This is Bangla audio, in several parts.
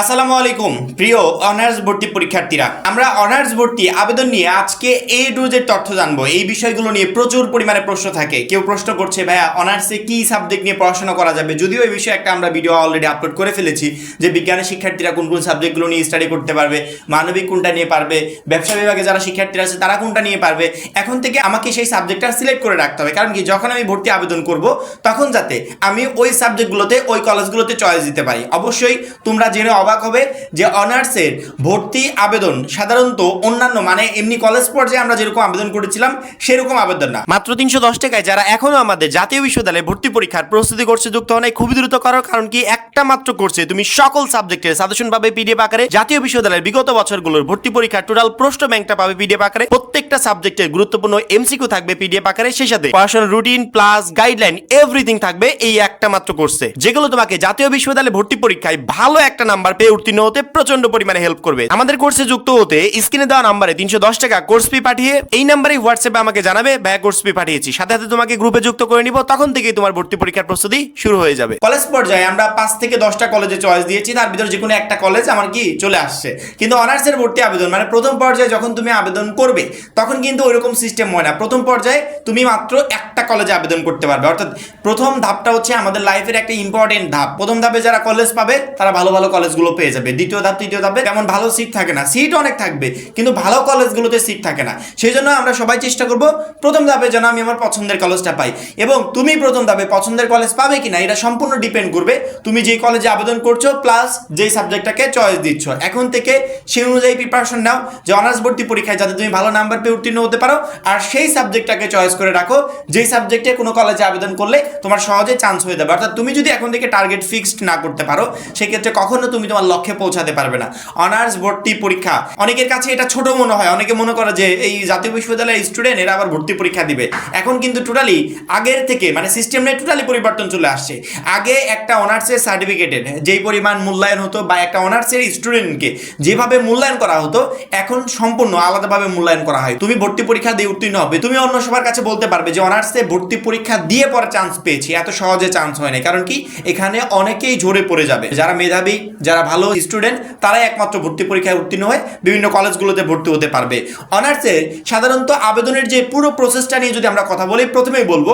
আসসালামু আলাইকুম, প্রিয় অনার্স ভর্তি পরীক্ষার্থীরা। আমরা অনার্স ভর্তি আবেদন নিয়ে আজকে এ টু তথ্য জানব। এই বিষয়গুলো নিয়ে প্রচুর পরিমাণে প্রশ্ন থাকে। কেউ প্রশ্ন করছে, ভাইয়া, অনার্সে কি সাবজেক্ট নিয়ে পড়াশোনা করা যাবে? যদিও এই বিষয়ে একটা আমরা ভিডিও অলরেডি আপলোড করে ফেলেছি যে বিজ্ঞানের শিক্ষার্থীরা কোন কোন সাবজেক্টগুলো নিয়ে স্টাডি করতে পারবে, মানবিক কোনটা নিয়ে পারবে, ব্যবসা বিভাগে যারা শিক্ষার্থীরা আছে তারা কোনটা নিয়ে পারবে। এখন থেকে আমাকে সেই সাবজেক্টটা সিলেক্ট করে রাখতে হবে। কারণ কি, যখন আমি ভর্তি আবেদন করব, তখন যাতে আমি ওই সাবজেক্টগুলোতে, ওই কলেজগুলোতে চয়েস দিতে পারি। অবশ্যই তোমরা জেনে অবাক হবে যে অনার্সের ভর্তি আবেদন সাধারণত অন্যান্য মানে এমনি কলেজ পর্যায়ে আমরা যেরকম আবেদন করেছিলাম, সেরকম আবেদন না। মাত্র তিনশো দশ টাকায় যারা এখনও আমাদের জাতীয় বিশ্ববিদ্যালয়ে ভর্তি পরীক্ষার প্রস্তুতি করছে, যুক্ত হন খুবই দ্রুত করো কারণ কি একটা মাত্র কোর্সে তুমি সকল সাবজেক্টের সাজেশন পাবে পিডিএফ আকারে। জাতীয় বিশ্ববিদ্যালয়ের বিগত বছরগুলোর ভর্তি পরীক্ষার টোটাল প্রশ্ন ব্যাংকটা পাবে পিডিএফ আকারে। প্রত্যেকটা সাবজেক্টের গুরুত্বপূর্ণ এমসিকিউ থাকবে পিডিএফ আকারে। সেই সাথে পড়াশোনার রুটিন প্লাস গাইডলাইন এভরিথিং থাকবে এই একটা মাত্র কোর্সে যেগুলো তোমাকে জাতীয় বিশ্ববিদ্যালয়ে ভর্তি পরীক্ষায় ভালো একটা নাম্বার পেয়ে উত্তীর্ণ হতে প্রচণ্ড পরিমাণে হেল্প করবে। আমাদের কোর্সে যুক্ত হতে স্ক্রিনে দেওয়া নাম্বারে তিনশো দশ টাকা কোর্স ফি পাঠিয়ে এই নাম্বারে হোয়াটসঅ্যাপে আমাকে জানাবে ব্যয় কোর্স ফি পাঠিয়েছি। সাথে সাথে তোমাকে গ্রুপে যুক্ত করে নিব, তখন থেকেই তোমার ভর্তি পরীক্ষার প্রস্তুতি শুরু হয়ে যাবে। কলেজ পর্যায়ে আমরা পাঁচ থেকে দশটা কলেজে চয়েস দিয়েছি, তার ভিতরে যে কোনো একটা কলেজ আমার কি চলে আসছে। কিন্তু অনার্সের ভর্তি আবেদন মানে প্রথম পর্যায়ে যখন তুমি আবেদন করবে, তখন কিন্তু ওইরকম সিস্টেম হয় না। প্রথম পর্যায়ে তুমি মাত্র একটা কলেজে আবেদন করতে পারবে। অর্থাৎ প্রথম ধাপটা হচ্ছে আমাদের লাইফের একটা ইম্পর্টেন্ট ধাপ। প্রথম ধাপে যারা কলেজ পাবে, তারা ভালো ভালো কলেজগুলো পেয়ে যাবে। দ্বিতীয় ধাপ, তৃতীয় ধাপে তেমন ভালো সিট থাকে না সিট অনেক থাকবে, কিন্তু ভালো কলেজগুলোতে সিট থাকে না। সেই জন্য আমরা সবাই চেষ্টা করব প্রথম ধাপে যেন আমি আমার পছন্দের কলেজটা পাই। এবং তুমি প্রথম ধাপে পছন্দের কলেজ পাবে কিনা, এটা সম্পূর্ণ ডিপেন্ড করবে। তুমি যেই কলেজে আবেদন করছ প্লাস যেই সাবজেক্টটাকে চয়েস দিচ্ছ। এখন থেকে সেই অনুযায়ী প্রিপারেশন নাও। যে অনার্স ভর্তি পরীক্ষায় যাতে তুমি ভালো নাম্বার পেয়ে উত্তীর্ণ হতে পারো, আর সেই সাবজেক্টটাকে চয়েস করে রাখো। যেই সাবজেক্টে কোনো কলেজে আবেদন করলে তোমার সহজে চান্স হয়ে যাবে। অর্থাৎ তুমি যদি এখন থেকে টার্গেট ফিক্সড না করতে পারো, সেক্ষেত্রে কখনো তুমি তোমার লক্ষ্যে পৌঁছাতে পারবে না। অনার্স ভর্তি পরীক্ষা। অনেকের কাছে এটা ছোট মনে হয়। অনেকে মনে করে যে এই জাতীয় বিশ্ববিদ্যালয়ের স্টুডেন্ট এরা আবার ভর্তি পরীক্ষা দিবে। এখন কিন্তু টোটালি আগের থেকে মানে সিস্টেমে টোটালি পরিবর্তন চলে আসছে। আগে একটা অনার্সের সার্টিফিকেটের যেই পরিমাণ মূল্যায়ন হতো বা একটা অনার্সের স্টুডেন্টকে যেভাবে মূল্যায়ন করা হতো, এখন সম্পূর্ণ আলাদাভাবে মূল্যায়ন করা হয়। তুমি ভর্তি পরীক্ষা দিয়ে উত্তীর্ণ হবে। তুমি অন্য সবার কাছে বলতে পারবে যে অনার্সে ভর্তি পরীক্ষা দিয়ে পরে চান্স পেয়েছি। এত সহজে চান্স হয় না কারণ কি? এখানে অনেকেই ঝরে পড়ে যাবে। যারা মেধাবী, যারা ভালো স্টুডেন্ট তারাই একমাত্র ভর্তি পরীক্ষায় উত্তীর্ণ হয়ে বিভিন্ন কলেজগুলোতে ভর্তি হতে পারবে। অনার্সে সাধারণত আবেদনের যে পুরো প্রসেসটা নিয়ে যদি আমরা কথা বলি, প্রথমেই বলব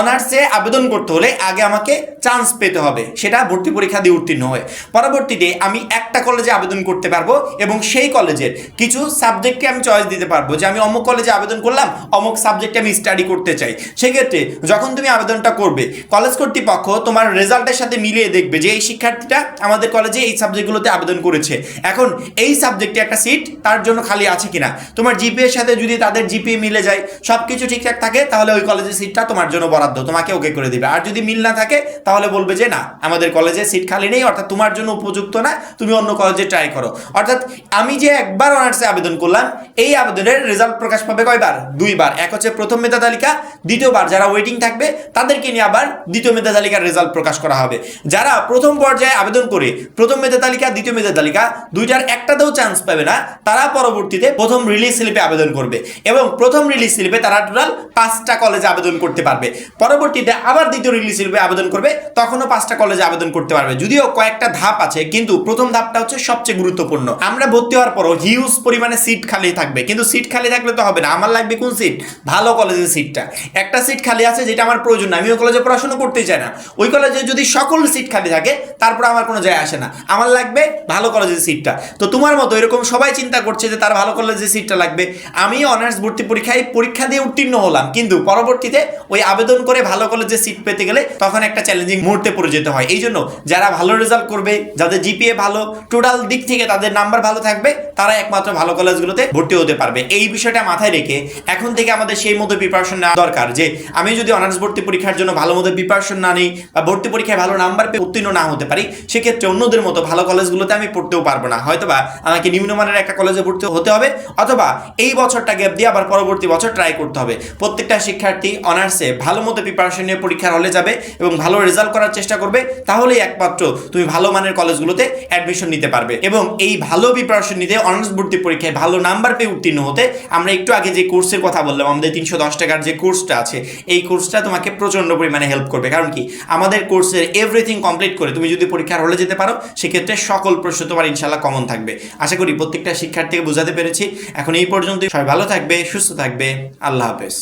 অনার্সে আবেদন করতে হলে আগে আমাকে চান্স পেতে হবে, সেটা ভর্তি পরীক্ষা দিয়ে উত্তীর্ণ হয়ে। পরবর্তীতে আমি একটা কলেজে আবেদন করতে পারব এবং সেই কলেজের কিছু সাবজেক্টে আমি চয়েস দিতে পারব। যে আমি অমুক কলেজে আবেদন করলাম, অমুক সাবজেক্টে আমি স্টাডি করতে চাই। সেক্ষেত্রে যখন তুমি আবেদনটা করবে কলেজ কর্তৃপক্ষ তোমার রেজাল্টের সাথে মিলিয়ে দেখবে যে এই শিক্ষার্থীটা আমাদের কলেজে এই সাবজেক্টগুলোতে আবেদন করেছে। এখন এই সাবজেক্টে একটা সিট তার জন্য খালি আছে কিনা? তোমার জিপিএর সাথে যদি তাদের জিপিএ মিলে যায় সব কিছু ঠিকঠাক থাকে, তাহলে ওই কলেজের সিটটা তোমার জন্য বরাদ্দ। তোমাকে ওকে করে দিবে। আর যদি মিল না থাকে, তাহলে বলবে যে, না, আমাদের কলেজে সিট খালি নেই, অর্থাৎ তোমার জন্য উপযুক্ত না, তুমি অন্য কলেজে ট্রাই করো। অর্থাৎ আমি যে একবার অনার্সে আবেদন করলাম, এই আবেদনের রেজাল্ট প্রকাশ পাবে কয়বার? দুইবার। এক হচ্ছে প্রথম মেধা তালিকা, দ্বিতীয়বার যারা ওয়েটিং থাকবে, তাদেরকে নিয়ে আবার দ্বিতীয় মেধা তালিকার রেজাল্ট প্রকাশ করা হবে। যারা প্রথম পর্যায়ে আবেদন করে, প্রথম মেধা তালিকা, দ্বিতীয় মেধা তালিকা, দুইটার একটাতেও চান্স পাবে না। তারা পরবর্তীতে প্রথম রিলিজ স্লিপে আবেদন করবে এবং প্রথম রিলিজ স্লিপে তারা টোটাল পাঁচটা কলেজে আবেদন করতে পারবে। পরবর্তীতে আবার দ্বিতীয় রিলিজ স্লিপে আবেদন করবে, তখনও পাঁচটা কলেজে আবেদন করতে পারবে। যদিও কয়েকটা ধাপ আছে, কিন্তু প্রথম ধাপটা হচ্ছে সবচেয়ে গুরুত্বপূর্ণ। আমরা ভর্তি হওয়ার পরও হিউজ পরিমাণে সিট খালি থাকবে। কিন্তু সিট খালি থাকলে তো হবে না। আমার লাগবে কোন সিট ভালো কলেজের সিটটা একটা সিট খালি আছে যেটা আমার প্রয়োজন না। আমি ওই কলেজে পড়াশোনা করতে চাই না। ওই কলেজে যদি সকল সিট খালি থাকে, তারপর আমার কোনো যায় আসে না। আমার লাগবে, ভালো কলেজের সিটটা তো তোমার মতো এরকম সবাই চিন্তা করছে যে তার ভালো কলেজের সিটটা লাগবে। আমি অনার্স ভর্তি পরীক্ষায় পরীক্ষা দিয়ে উত্তীর্ণ হলাম, কিন্তু পরবর্তীতে ওই আবেদন করে ভালো কলেজে সিট পেতে গেলে তখন একটা চ্যালেঞ্জিং মুহূর্তে পড়ে যেতে হয়। এই জন্য যারা ভালো রেজাল্ট করবে, যাদের জিপিএ ভালো টোটাল দিক থেকে তাদের নাম্বার ভালো থাকবে, তারা একমাত্র ভালো কলেজগুলোতে ভর্তি হতে পারবে। এই বিষয়টা মাথায় রেখে এখন থেকে আমাদের সেই মতো প্রিপারেশন নেওয়া দরকার যে, আমি যদি অনার্স ভর্তি পরীক্ষার জন্য ভালো মতো প্রিপারেশন না নিই বা ভর্তি পরীক্ষায় ভালো নাম্বার পেয়ে উত্তীর্ণ না হতে পারি, সেক্ষেত্রে অন্যদের মতো ভালো কলেজগুলোতে আমি পড়তেও পারব না। হয়তো বা আমাকে নিম্নমানের একটা কলেজে ভর্তি হতে হবে, অথবা এই বছরটা গ্যাপ দিয়ে আবার পরবর্তী বছর ট্রাই করতে হবে। প্রত্যেকটা শিক্ষার্থী অনার্সে ভালো মতো প্রিপারেশন নিয়ে পরীক্ষার হলে যাবে এবং ভালো রেজাল্ট করার চেষ্টা করবে, তাহলেই একমাত্র তুমি ভালো মানের কলেজগুলোতে অ্যাডমিশন নিতে পারবে। এবং এই ভালো প্রিপারেশন নিতে অনার্স ভর্তি পরীক্ষায় ভালো নাম্বার পেয়ে উত্তীর্ণ হতে আমরা একটু আগে যে কোর্সের কথা বললাম, আমাদের তিনশো দশ টাকার যে কোর্সটা আছে, এই কোর্সটা তোমাকে প্রচণ্ড পরিমাণে হেল্প করবে। কারণ কি? আমাদের কোর্সের এভরিথিং কমপ্লিট করে তুমি যদি পরীক্ষার হলে যেতে পারো, সেক্ষেত্রে সাবজেক্টের সকল প্রশ্ন তোমার ইনশাল্লাহ কমন থাকবে। আশা করি প্রত্যেকটা শিক্ষার্থীকে বোঝাতে পেরেছি। এখন এই পর্যন্ত সবাই ভালো থাকবে, সুস্থ থাকবে। আল্লাহ হাফেজ।